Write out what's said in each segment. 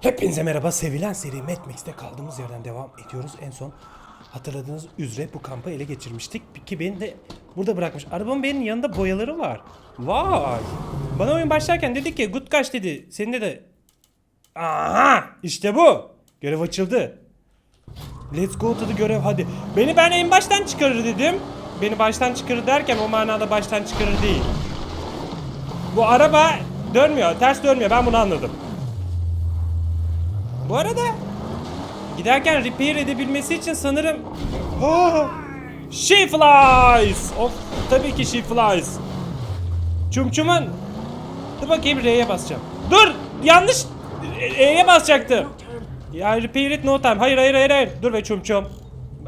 Hepinize merhaba. Sevilen seri Mad Max'te kaldığımız yerden devam ediyoruz. En son hatırladığınız üzere bu kampı ele geçirmiştik. Ki beni de burada bırakmış. Arabamın benim yanında boyaları var. Vay. Bana oyun başlarken dedi ki Gutkaş dedi. Senin de Aha işte bu. Görev açıldı. Let's go to the görev hadi. Beni ben en baştan çıkarır dedim. Beni baştan çıkarır derken o manada baştan çıkarır değil. Bu araba dönmüyor. Ters dönmüyor. Ben bunu anladım. Bu arada giderken repair edebilmesi için sanırım oh, she flies. Of tabii ki she flies. Çum çumun. Dur bakayım R'ye basacağım. Dur yanlış E'ye basacaktım. Ya repair it no time. Hayır hayır hayır hayır. Dur be çum çum.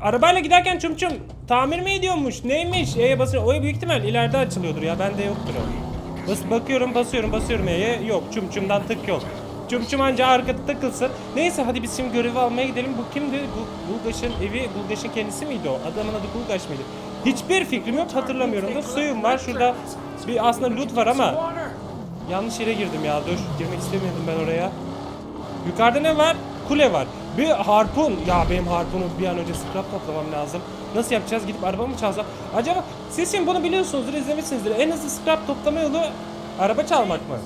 Arabayla giderken çum çum tamir mi ediyormuş? Neymiş? E'ye basıyor. O büyük ihtimal ileride açılıyordur ya. Bende yoktur o. Bas bakıyorum basıyorum basıyorum E'ye. Yok çum çumdan tık yok. Çum anca arkada takılsın. Neyse hadi biz şimdi görevi almaya gidelim. Bu kimdi? Bu Bulgaş'ın evi, Bulgaş'ın kendisi miydi o? Adamın adı Bulgaş mıydı? Hiçbir fikrim yok hatırlamıyorum da. Suyum var şurada. Bir aslında loot var ama yanlış yere girdim ya. Dur girmek istemiyordum ben oraya. Yukarıda ne var? Kule var. Bir harpun. Ya benim harpunu bir an önce scrap toplamam lazım. Nasıl yapacağız? Gidip araba mı çalsam? Acaba siz şimdi bunu biliyorsunuzdur, izlemişsinizdir. En hızlı scrap toplama yolu araba çalmak mı?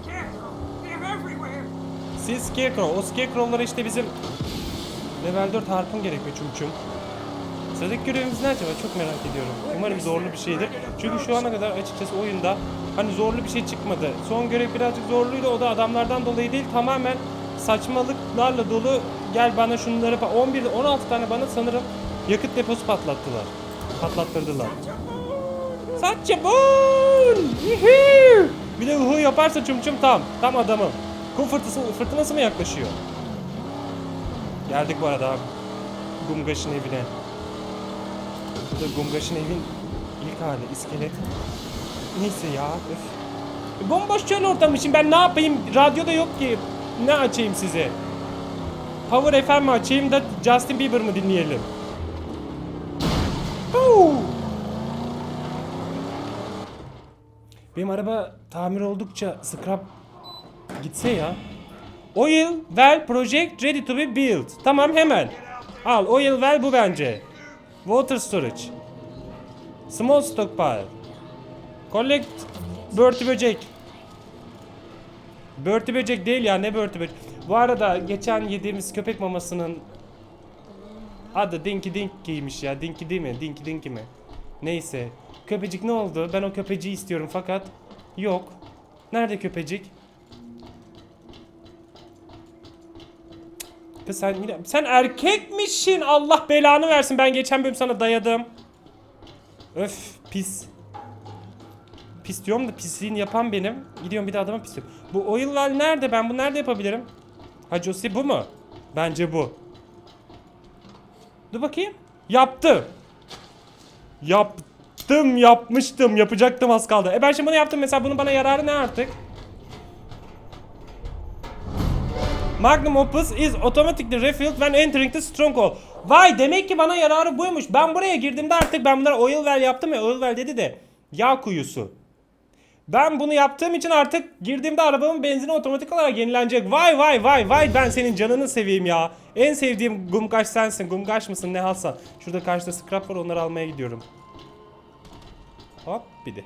Siz Scarecrow. O Scarecrow'lara işte bizim level 4 harpun gerekiyor çum çum. Sıradaki görevimiz ne acaba? Çok merak ediyorum. Umarım zorlu bir şeydir. Çünkü şu ana kadar açıkçası oyunda hani zorlu bir şey çıkmadı. Son görev birazcık zorluydu. O da adamlardan dolayı değil. Tamamen saçmalıklarla dolu. Gel bana şunları pa- 11 16 tane bana sanırım yakıt deposu patlattılar. Patlattırdılar. Saççabun! Yuhu! Bir de uhu yaparsa çum çum tam. Tam adamım. Kum fırtınası, fırtınası mı yaklaşıyor? Geldik bu arada abi. Gumgaş'ın evine. Bu da Gumgaş'ın evin ilk hali, iskelet. Neyse ya, öf. Bomboş çöl ortamı için ben ne yapayım? Radyoda yok ki. Ne açayım size? Power FM mi açayım da Justin Bieber mı dinleyelim? Benim araba tamir oldukça scrap gitse ya. Oil well project ready to be built. Tamam hemen. Al oil well bu bence. Water storage. Small stockpile. Collect börtü böcek. Börtü böcek değil ya ne börtü böcek. Bu arada geçen yediğimiz köpek mamasının adı Dinky Dinky'ymiş ya. Dinky değil mi? Dinky Dinky mi? Neyse. Köpecik ne oldu? Ben o köpeciği istiyorum fakat yok. Nerede köpecik? Kız sen yine sen erkekmişsin. Allah belanı versin. Ben geçen bölüm sana dayadım. Öf pis. Pis diyorum da pisliğini yapan benim. Gidiyorum bir de adama pis diyorum. Bu oil nerede? Ben bunu nerede yapabilirim? Ha Josie bu mu? Bence bu. Dur bakayım. Yaptım. Yaptım, yapmıştım, yapacaktım az kaldı. E ben şimdi bunu yaptım mesela bunun bana yararı ne artık? Magnum Opus is automatically refilled when entering the stronghold. Vay demek ki bana yararı buymuş. Ben buraya girdiğimde artık ben bunlara oil well yaptım ya oil well dedi de yağ kuyusu. Ben bunu yaptığım için artık girdiğimde arabamın benzini otomatik olarak yenilenecek. Vay vay vay vay ben senin canını seveyim ya. En sevdiğim Gumgaş sensin. Gumgaş mısın ne halsa. Şurada karşıda scrap var onları almaya gidiyorum. Hop bir de.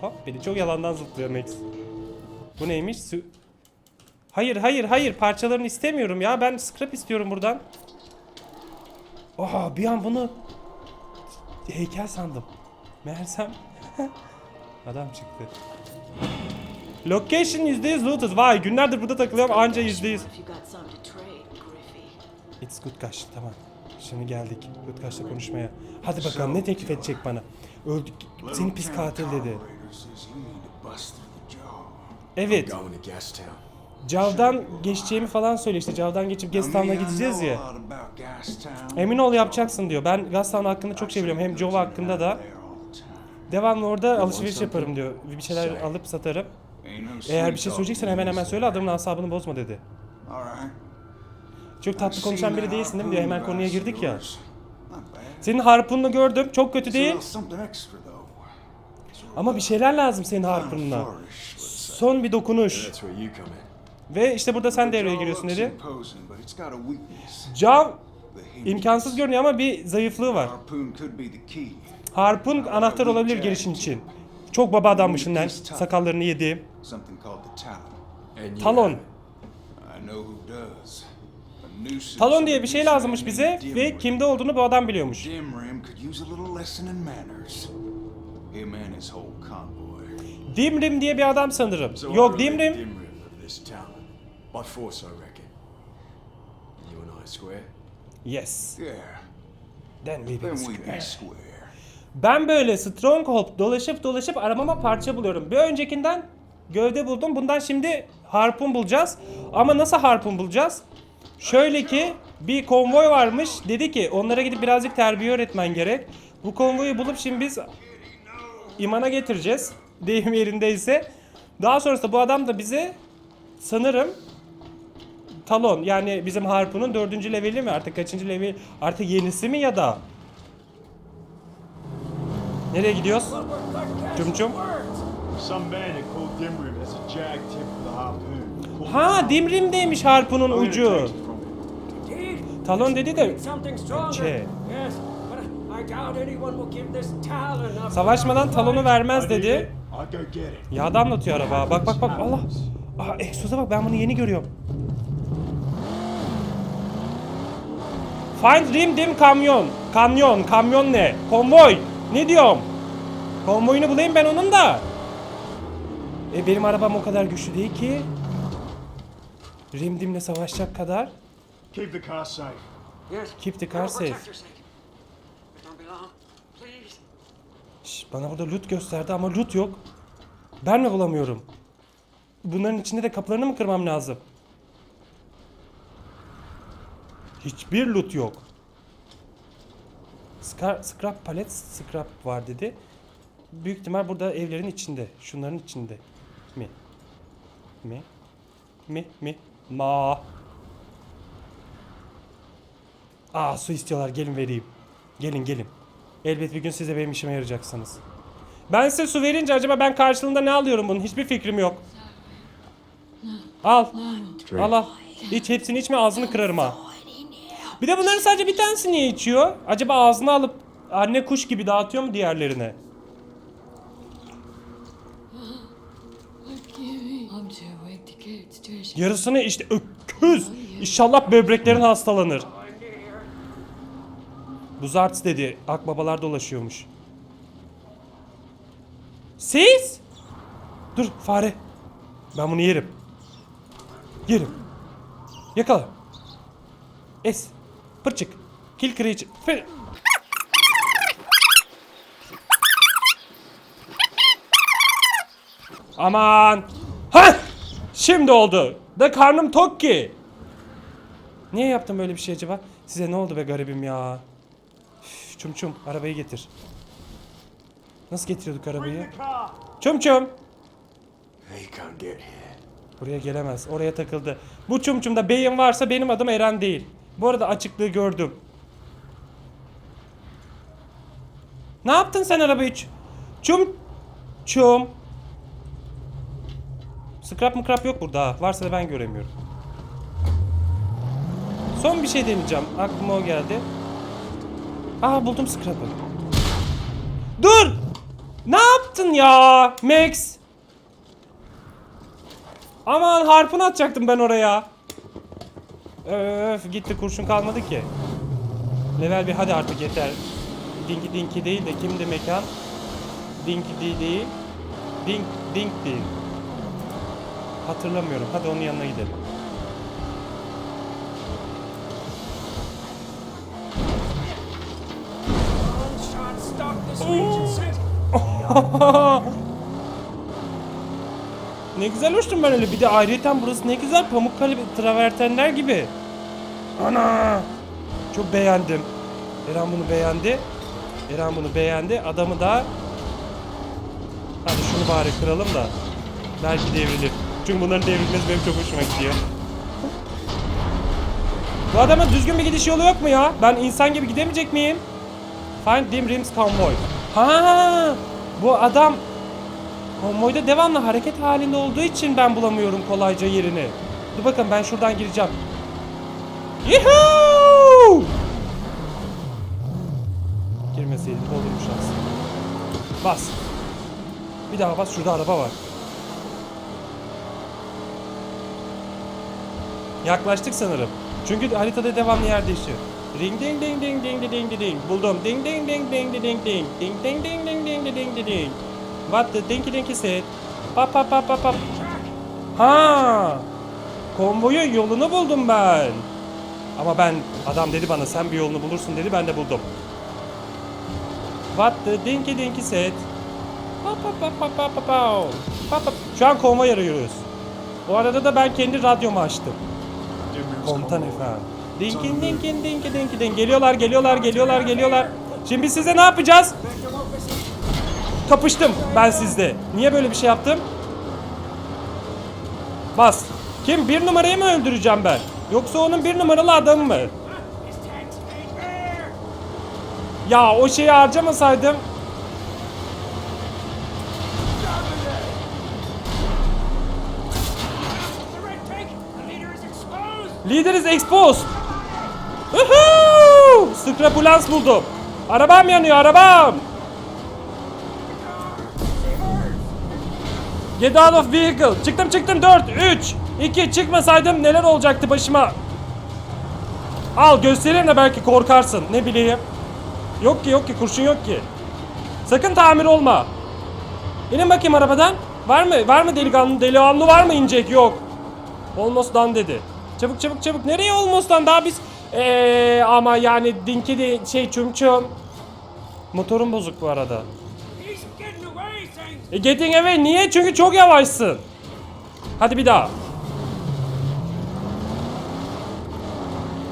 Hop bir de çok yalandan zıplıyor Max. Bu neymiş? Su Hayır hayır hayır parçalarını istemiyorum ya. Ben scrap istiyorum buradan. Oha bir an bunu heykel sandım. Meğersem adam çıktı. Location %100 looted. Vay günlerdir burada takılıyorum anca %100. If you got some to trade, Griffey. It's good kaş tamam. Şimdi geldik good kaşla konuşmaya. Hadi bakalım ne teklif edecek bana? Öldük. Seni pis katil dedi. Evet. Cav'dan geçeceğimi falan söyle işte. Cav'dan geçip Gastown'a gideceğiz ya. Emin ol yapacaksın diyor. Ben Gastown hakkında çok şey biliyorum. Hem Joe hakkında da. Devamlı orada alışveriş yaparım diyor. Bir şeyler alıp satarım. Eğer bir şey söyleyeceksen hemen hemen söyle adamın asabını bozma dedi. Çok tatlı konuşan biri değilsin değil mi diyor. Hemen konuya girdik ya. Senin harpununu gördüm. Çok kötü değil. Ama bir şeyler lazım senin harpununa. Son bir dokunuş. Ve işte burada sen devreye giriyorsun dedi. hinge. imkansız görünüyor ama bir zayıflığı var. Harpun anahtar olabilir girişin için. Çok baba adammışsın lan. Sakallarını the Talon. Talon. diye bir şey lazımmış bize ve kimde olduğunu bu adam biliyormuş. Dimrim diye bir adam sanırım. Yok Dimrim. By force, I reckon. You and I square? Yes. Yeah, Then we then will we be square. Ben böyle Stronghold dolaşıp dolaşıp aramama parça buluyorum. Bir öncekinden gövde buldum. Bundan şimdi harpun bulacağız. Ama nasıl harpun bulacağız? Şöyle ki bir konvoy varmış. Dedi ki onlara gidip birazcık terbiye öğretmen gerek. Bu konvoyu bulup şimdi biz imana getireceğiz. Deyim yerindeyse. Daha sonrasında bu adam da bize sanırım talon yani bizim harpunun dördüncü leveli mi artık kaçıncı level artık yenisi mi ya da Nereye gidiyoruz? Cum cum. Called Dimrim. Ha Dimrim'deymiş harpunun ucu. Talon dedi de. Şey. Savaşmadan talonu vermez dedi. İt. Yağda anlatıyor araba. Bak bak bak Allah. Aa egzoza bak ben bunu yeni görüyorum. Find Rim Dim Kamyon. Kamyon. Kamyon ne? Konvoy. Ne diyorum? Konvoyunu bulayım ben onun da. E benim arabam o kadar güçlü değil ki. Rim Dim'le savaşacak kadar. Keep the car safe. Yes. Keep the car safe. Şş, bana burada loot gösterdi ama loot yok. Ben mi bulamıyorum? Bunların içinde de kapılarını mı kırmam lazım? Hiçbir loot yok. Scar, scrap palet scrap var dedi. Büyük ihtimal burada evlerin içinde. Şunların içinde. Mi? Mi? Mi? Mi? Ma. Aa su istiyorlar. Gelin vereyim. Gelin gelin. Elbet bir gün siz de benim işime yarayacaksınız. Ben size su verince acaba ben karşılığında ne alıyorum bunun? Hiçbir fikrim yok. Al. Al al. İç hepsini içme ağzını kırarım ha. Bir de bunların sadece bir tanesi niye içiyor? Acaba ağzına alıp anne kuş gibi dağıtıyor mu diğerlerine? Yarısını işte öküz. İnşallah böbreklerin hastalanır. Buzarts dedi. Akbabalar dolaşıyormuş. Siz? Dur fare. Ben bunu yerim. Yerim. Yakala. Es. Pırçık. Kill creature. Fe- Aman. Ha! Şimdi oldu. Da karnım tok ki. Niye yaptım böyle bir şey acaba? Size ne oldu be garibim ya? Üf, çum çum arabayı getir. Nasıl getiriyorduk arabayı? Çum çum. Buraya gelemez. Oraya takıldı. Bu çum çumda beyin varsa benim adım Eren değil. Bu arada açıklığı gördüm. Ne yaptın sen arabayı? Çum çum. Scrap mıkrap yok burada. Varsa da ben göremiyorum. Son bir şey deneyeceğim. Aklıma o geldi. Aa buldum scrap'ı. Dur! Ne yaptın ya Max? Aman harpun atacaktım ben oraya. Öf gitti kurşun kalmadı ki. Level bir hadi artık yeter. Dinky Dinky değil de kimdi mekan? Dinky değil değil. Dink Dink değil. Hatırlamıyorum. Hadi onun yanına gidelim. One shot stop this region city. Ne güzel uçtum ben öyle. Bir de ayrıyeten burası ne güzel Pamukkale travertenler gibi. Ana! Çok beğendim. Eren bunu beğendi. Eren bunu beğendi. Adamı da Hadi şunu bari kıralım da belki devrilir. Çünkü bunların devrilmesi benim çok hoşuma gidiyor. Bu adama düzgün bir gidiş yolu yok mu ya? Ben insan gibi gidemeyecek miyim? Find Dim Rims Convoy. Ha, bu adam konvoyda devamlı hareket halinde olduğu için ben bulamıyorum kolayca yerini. Dur bakın ben şuradan gireceğim. Yuhuu! Girmeseydim olurmuş aslında. Bas. Bir daha bas şurada araba var. Yaklaştık sanırım. Çünkü haritada devamlı yer değişiyor. Ring ding ding ding ding ding ding ding buldum. Ding ding ding ding ding ding ding ding ding ding ding ding ding ding ding. What the dinky dinky said? Pap pap pap pap pap. Ha! Konvoyun yolunu buldum ben. Ama ben adam dedi bana sen bir yolunu bulursun dedi ben de buldum. What the dinky dinky said? Pap pap pap pap pap pap pap. Pap. Şu an konvoy arıyoruz. O arada da ben kendi radyomu açtım. Komutan efendim. Dinkin dinkin dinkin dinkin din. Geliyorlar geliyorlar geliyorlar geliyorlar. Şimdi size ne yapacağız? Kapıştım ben sizde. Niye böyle bir şey yaptım? Bas. Kim? Bir numarayı mı öldüreceğim ben? Yoksa onun bir numaralı adamı mı? Ya o şeyi harcamasaydım. İs exposed! Woohoo! Skrapulans buldum. Arabam yanıyor arabam. Get out of vehicle. Çıktım çıktım 4, 3, 2 çıkmasaydım neler olacaktı başıma. Al göstereyim de belki korkarsın ne bileyim. Yok ki yok ki kurşun yok ki. Sakın tamir olma. İnin bakayım arabadan. Var mı? Var mı delikanlı? Delikanlı var mı inecek? Yok. Almost done dedi. Çabuk çabuk çabuk. Nereye almost done? Daha biz Eee ama yani dinki de şey çüm çüm. Motorum bozuk bu arada. E getting away niye? Çünkü çok yavaşsın. Hadi bir daha.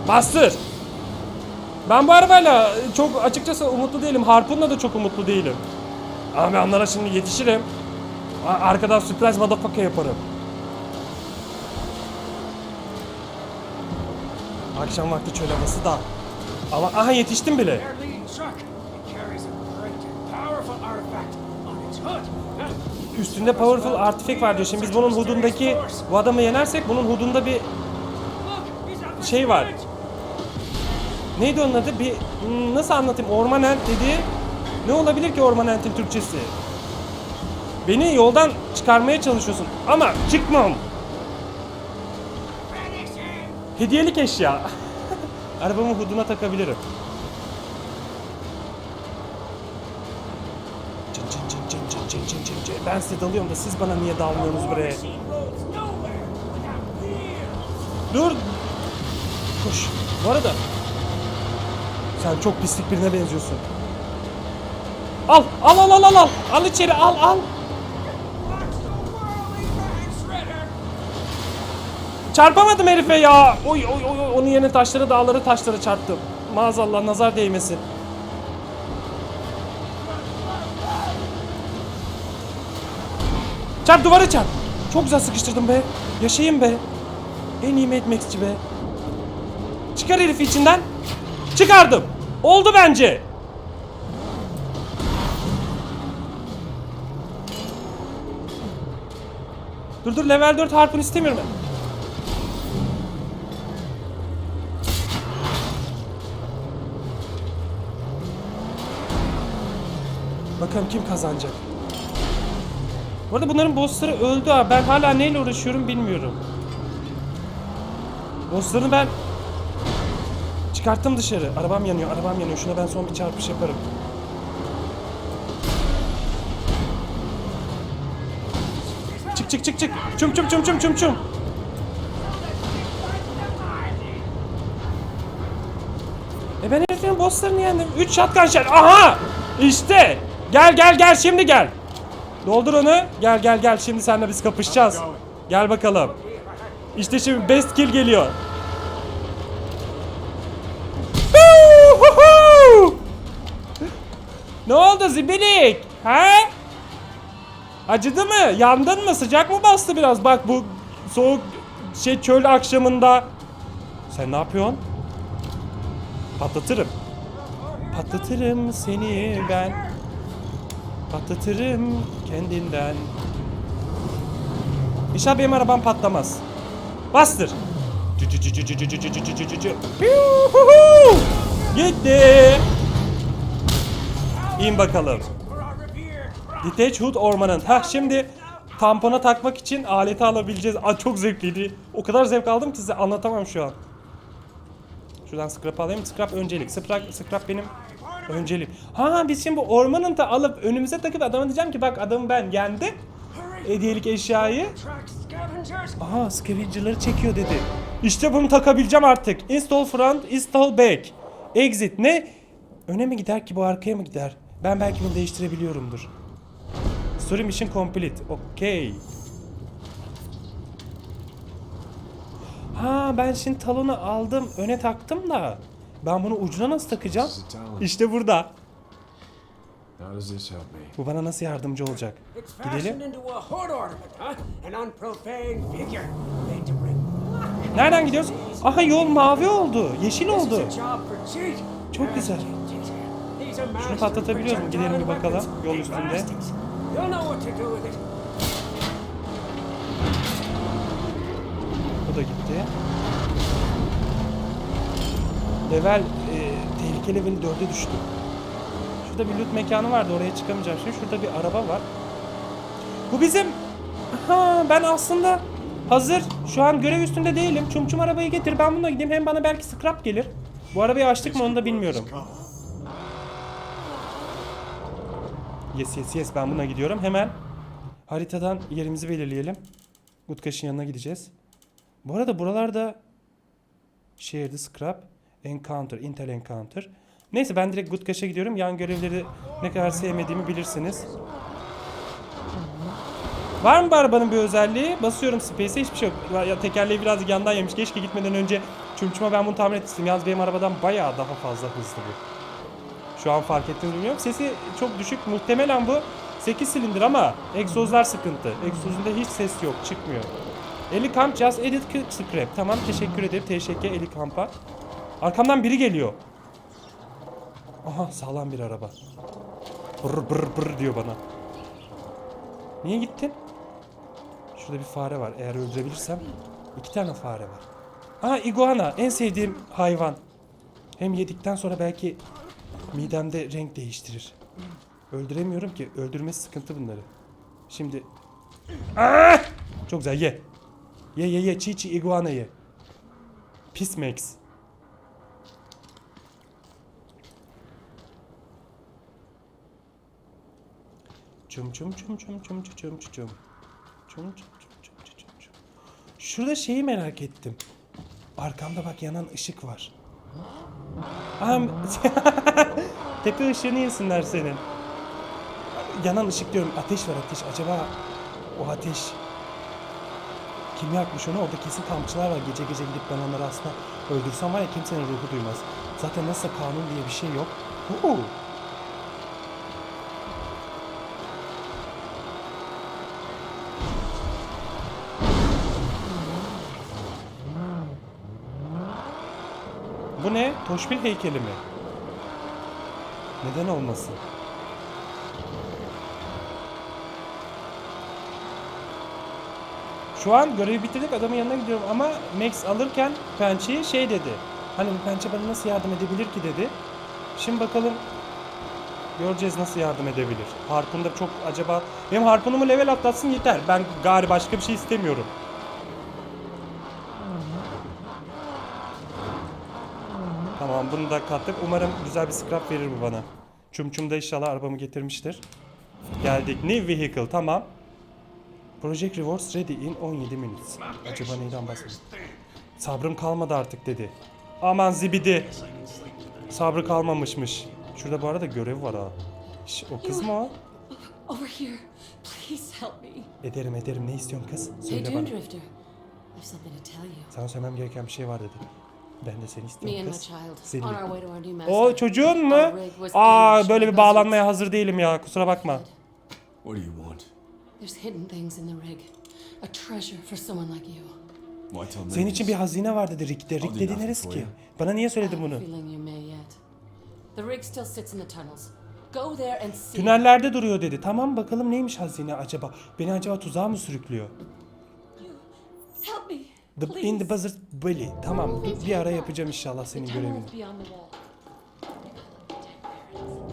Bastır. Ben bu arabayla çok açıkçası umutlu değilim. Harpunla da çok umutlu değilim. Ama ben onlara şimdi yetişirim. Arkadan surprise motherfucker yaparım. Akşam vakti çöl havası da. Ama aha yetiştim bile. Their leading truck! It carries a great and powerful artifact on its hood! Huh? Üstünde powerful artifact var diyor. Şimdi biz bunun hudundaki bu adamı yenersek bunun hudunda bir Şey var. neydi onun adı? Bir nasıl anlatayım? Orman ent dedi. Ne olabilir ki orman entin Türkçesi? Beni yoldan çıkarmaya çalışıyorsun ama çıkmam. Hediyelik eşya. Arabamı huduna takabilirim. Ben size dalıyorum da siz bana niye dalmıyorsunuz buraya? Dur. Koş. Bu arada sen çok pislik birine benziyorsun. Al, al, al, al, al, al. Al içeri, al, al. Çarpamadım herife ya. Oy, oy, oy. Onun yerine taşları, dağları, taşları çarptım. Maazallah nazar değmesin. Çarp duvara çarp. Çok güzel sıkıştırdım be. Yaşayayım be. En iyi Mad Max'ci be. Çıkar herifi içinden. Çıkardım. Oldu bence. Dur dur level 4 harpun istemiyorum. Bakalım kim kazanacak. Bu arada bunların bossları öldü ha. Ben hala neyle uğraşıyorum bilmiyorum. Bosslarını ben çıkarttım dışarı. Arabam yanıyor, arabam yanıyor. Şuna ben son bir çarpış yaparım. Çık çık çık çık. Çum çum çum çum çum çum. E ben herifin bosslarını yendim. 3 shotgun shell. Aha! İşte. Gel gel gel şimdi gel. Doldur onu. Gel gel gel şimdi seninle biz kapışacağız. Gel bakalım. İşte şimdi best kill geliyor. Ne oldu zibilik? He? Acıdı mı? Yandın mı? Sıcak mı bastı biraz? Bak bu soğuk şey çöl akşamında. Sen ne yapıyorsun? Patlatırım. Patlatırım seni ben. Patlatırım Kendinden. İnşallah benim arabam patlamaz. Bastır. Gitti. İn bakalım. Detach Hood ormanın. Ha şimdi tampona takmak için aleti alabileceğiz. Aa, çok zevkliydi. O kadar zevk aldım ki size anlatamam şu an. Şuradan scrap alayım. Scrap öncelik. Scrap, scrap benim öncelik. Ha biz şimdi bu ormanın da alıp önümüze takıp adama diyeceğim ki bak adamı ben yendim. Hediyelik eşyayı. Aha scavenger'ları çekiyor dedi. İşte bunu takabileceğim artık. Install front, install back. Exit ne? Öne mi gider ki bu arkaya mı gider? Ben belki bunu değiştirebiliyorumdur. Story mission complete. Okey. Ha ben şimdi talonu aldım, öne taktım da. Ben bunu ucuna nasıl takacağım? İşte burada. Bu bana nasıl yardımcı olacak? Gidelim. Nereden gidiyoruz? Aha yol mavi oldu. Yeşil oldu. Çok güzel. Şunu patlatabiliyor mu? Gidelim bir bakalım yol üstünde. O da gitti. Level, e, tehlike leveli 4'e düştü. Şurada bir loot mekanı vardı oraya çıkamayacağım şimdi. Şurada bir araba var. Bu bizim... Ha ben aslında hazır şu an görev üstünde değilim. Çum çum arabayı getir ben bununla gideyim. Hem bana belki scrap gelir. Bu arabayı açtık mı onu da bilmiyorum. Yes yes yes ben buna gidiyorum. Hemen haritadan yerimizi belirleyelim. Gutkaş'ın yanına gideceğiz. Bu arada buralarda şehirde scrap, encounter, intel encounter. Neyse ben direkt Gutkaş'a gidiyorum. Yan görevleri ne kadar sevmediğimi bilirsiniz. Var mı bu arabanın bir özelliği? Basıyorum space'e hiçbir şey yok. Ya tekerleği biraz yandan yemiş. Keşke gitmeden önce çumçuma ben bunu tahmin etmiştim. Yalnız benim arabadan bayağı daha fazla hızlı bu. Şu an fark ettiğini bilmiyorum. Sesi çok düşük. Muhtemelen bu 8 silindir ama egzozlar sıkıntı. Egzozunda hiç ses yok. Çıkmıyor. Eli Kamp Just Edit Scrap. Tamam teşekkür ederim. Teşekkür Eli Kamp'a. Arkamdan biri geliyor. Aha sağlam bir araba. Brr brr brr diyor bana. Niye gittin? Şurada bir fare var. Eğer öldürebilirsem. iki tane fare var. Aa iguana. En sevdiğim hayvan. Hem yedikten sonra belki midemde renk değiştirir. Öldüremiyorum ki. Öldürmesi sıkıntı bunları. Şimdi... Aa! Çok güzel ye. Ye ye ye çiğ çiğ iguana ye. Pis Max. Çum çum çum çum çum çum çum çum çum. Çum çum çum çum çum. Şurada şeyi merak ettim. Arkamda bak yanan ışık var. Am Tepe ışığını yesinler senin. Yanan ışık diyorum. Ateş var ateş. Acaba o ateş kim yakmış onu? Orada kesin kampçılar var. Gece gece gidip ben onları aslında öldürsem var ya kimsenin ruhu duymaz. Zaten nasıl kanun diye bir şey yok. Uhu. Bu ne? Toşbil heykeli mi? Neden olmasın? Şu an görevi bitirdik adamın yanına gidiyorum ama Max alırken pençeyi şey dedi. Hani bu pençe bana nasıl yardım edebilir ki dedi. Şimdi bakalım göreceğiz nasıl yardım edebilir. Harpunda çok acaba benim harpunumu level atlatsın yeter. Ben gari başka bir şey istemiyorum. Tamam bunu da kattık. Umarım güzel bir scrap verir bu bana. Çum çum da inşallah arabamı getirmiştir. Geldik. New vehicle tamam. Project Rewards ready in 17 minutes. Acaba neyden bahsediyor? Sabrım kalmadı artık dedi. Aman zibidi. Sabrı kalmamışmış. Şurada bu arada görev var ha. Şş, o kız mı o? Over here. Please help me. Ederim ederim ne istiyorsun kız? Söyle bana. Sana söylemem gereken bir şey var dedi. Ben de seni istiyorum kız. Seninle. O çocuğun mu? Aa böyle bir bağlanmaya hazır değilim ya. Kusura bakma. What do you want? There's hidden things in the rig. A treasure for someone like you. Senin için bir hazine var dedi Rick'te. Rick dedi neresi ki? Bana niye söyledin bunu? Tünellerde duruyor dedi. Tamam bakalım neymiş hazine acaba? Beni acaba tuzağa mı sürüklüyor? The, in the Buzzard Valley. Tamam dur, bir ara yapacağım inşallah senin görevini.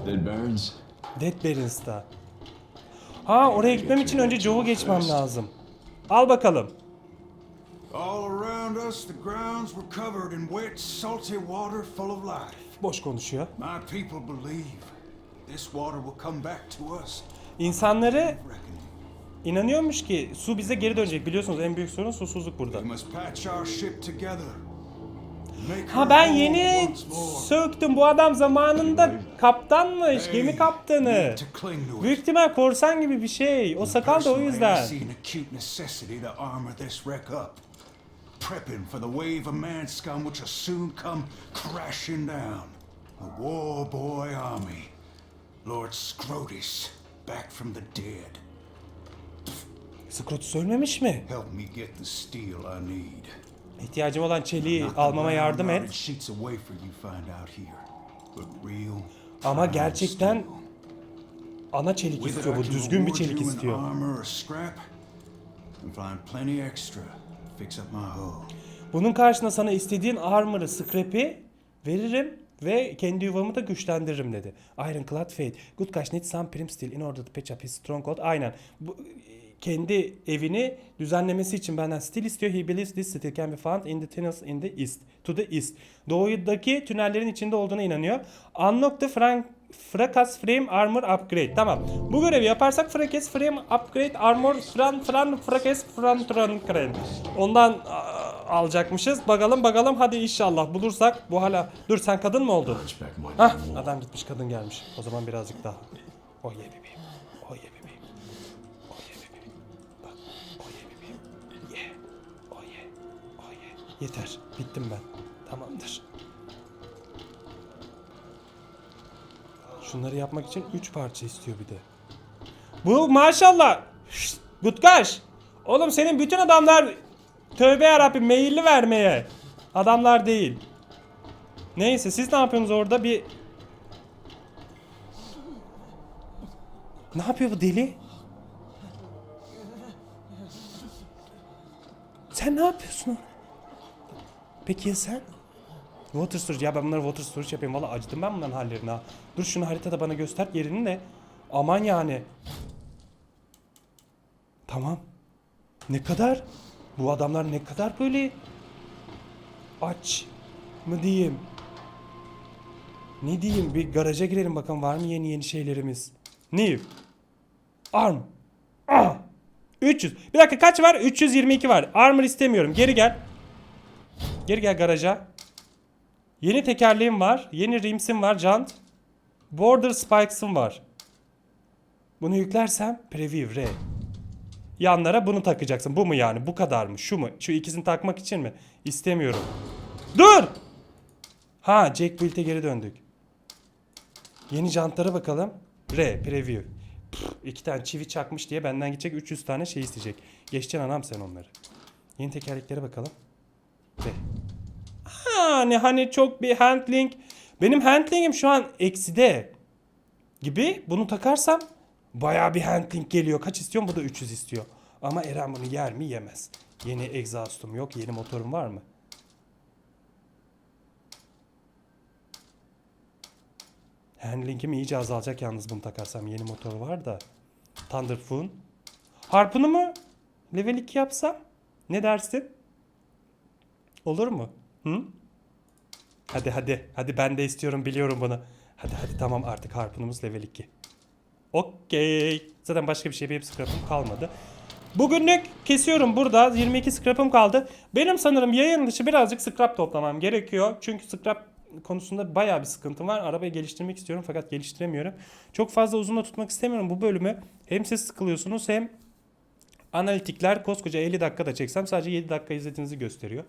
Dead Barons? Dead Barrens'ta. Ha oraya gitmem için önce Joe'u geçmem lazım. Al bakalım. All around us, the grounds were covered in wet, salty water full of life. Boş konuşuyor. My people believe this water will come back to us. İnsanları. İnanıyormuş ki su bize geri dönecek. Biliyorsunuz en büyük sorun susuzluk burada. Ha ben yeni söktüm. Bu adam zamanında kaptanmış. Gemi kaptanı. Büyük ihtimal korsan gibi bir şey. O sakal da o yüzden. see an acute necessity to armor this wreck up. Prepping for the wave of man scum which will soon come crashing down. A war boy army. Lord Scrotus, back from the dead. Scrotus ölmemiş mi? Help me get the steel I need. İhtiyacım olan çeliği almama yardım et. Ama gerçekten ana çelik istiyor bu. Düzgün bir çelik istiyor. Bunun karşına sana istediğin armor'ı, scrap'i veririm ve kendi yuvamı da güçlendiririm dedi. Ironclad Fate. Good guys need some prim steel in order to patch up his stronghold. Aynen. Bu, kendi evini düzenlemesi için benden steel istiyor. He believes this steel can be found in the tunnels in the east. To the east. Doğudaki tünellerin içinde olduğuna inanıyor. Unlock the frank Fracas Frame Armor Upgrade. Tamam. Bu görevi yaparsak Fracas Frame Upgrade Armor Fran Fran Fracas Fran Fran Crane. Ondan alacakmışız. Bakalım bakalım hadi inşallah bulursak. Bu hala dur sen kadın mı oldun? Hah adam gitmiş kadın gelmiş. O zaman birazcık daha. O ye Yeter. Bittim ben. Tamamdır. Şunları yapmak için 3 parça istiyor bir de. Bu maşallah. Şşt, Gutkaş. Oğlum senin bütün adamlar tövbe yarabbim meyilli vermeye. Adamlar değil. Neyse siz ne yapıyorsunuz orada bir... Ne yapıyor bu deli? Sen ne yapıyorsun? Peki ya sen? Water storage. Ya ben bunları water storage yapayım. Valla acıdım ben bunların hallerine ha. Dur şunu haritada bana göster yerini de. Aman yani. Tamam. Ne kadar? Bu adamlar ne kadar böyle aç mı diyeyim? Ne diyeyim? Bir garaja girelim bakalım var mı yeni yeni şeylerimiz? New. Arm. Ah. 300. Bir dakika kaç var? 322 var. Armor istemiyorum. Geri gel. Geri gel garaja. Yeni tekerleğim var. Yeni rimsim var. Jant. Border spikes'ım var. Bunu yüklersem preview R. Yanlara bunu takacaksın. Bu mu yani? Bu kadar mı? Şu mu? Şu ikisini takmak için mi? İstemiyorum. Dur! Ha Jack Build'e geri döndük. Yeni jantlara bakalım. R preview. Pff, iki tane çivi çakmış diye benden gidecek 300 tane şey isteyecek. Geçeceksin anam sen onları. Yeni tekerleklere bakalım. R. Hani çok bir handling. Benim handlingim şu an ekside. Gibi bunu takarsam bayağı bir handling geliyor. Kaç istiyorum? Bu da 300 istiyor. Ama Eren bunu yer mi? Yemez. Yeni egzastum yok. Yeni motorum var mı? Handling'im iyice azalacak yalnız bunu takarsam. Yeni motor var da. Thunderfun. Harpunu mu? Level 2 yapsam? Ne dersin? Olur mu? Hı? Hadi hadi. Hadi ben de istiyorum biliyorum bunu. Hadi hadi tamam artık harpunumuz level 2. Okey. Zaten başka bir şey benim scrap'ım kalmadı. Bugünlük kesiyorum burada. 22 scrap'ım kaldı. Benim sanırım yayın dışı birazcık scrap toplamam gerekiyor. Çünkü scrap konusunda bayağı bir sıkıntım var. Arabayı geliştirmek istiyorum fakat geliştiremiyorum. Çok fazla uzun da tutmak istemiyorum bu bölümü. Hem siz sıkılıyorsunuz hem analitikler koskoca 50 dakikada çeksem sadece 7 dakika izlediğinizi gösteriyor.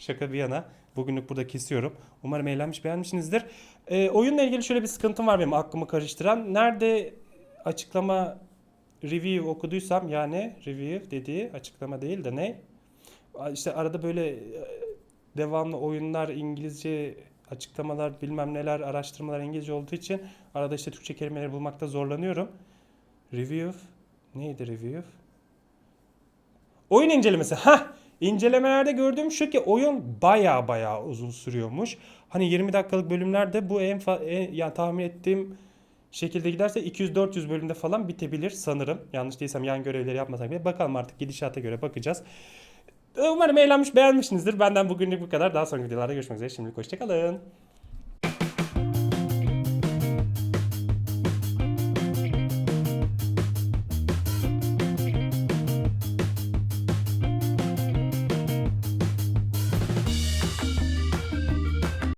Şaka bir yana. Bugünlük burada kesiyorum. Umarım eğlenmiş beğenmişsinizdir. Ee, oyunla ilgili şöyle bir sıkıntım var benim aklımı karıştıran. Nerede açıklama review okuduysam yani review dediği açıklama değil de ne? İşte arada böyle e, devamlı oyunlar İngilizce açıklamalar bilmem neler araştırmalar İngilizce olduğu için arada işte Türkçe kelimeleri bulmakta zorlanıyorum. Review neydi review? Oyun incelemesi. Ha İncelemelerde gördüğüm şu ki oyun baya baya uzun sürüyormuş. Hani 20 dakikalık bölümlerde bu en, en yani tahmin ettiğim şekilde giderse 200-400 bölümde falan bitebilir sanırım. Yanlış değilsem yan görevleri yapmasak bile. Bakalım artık gidişata göre bakacağız. Umarım eğlenmiş beğenmişsinizdir. Benden bugünlük bu kadar. Daha sonraki videolarda görüşmek üzere. Şimdilik hoşçakalın.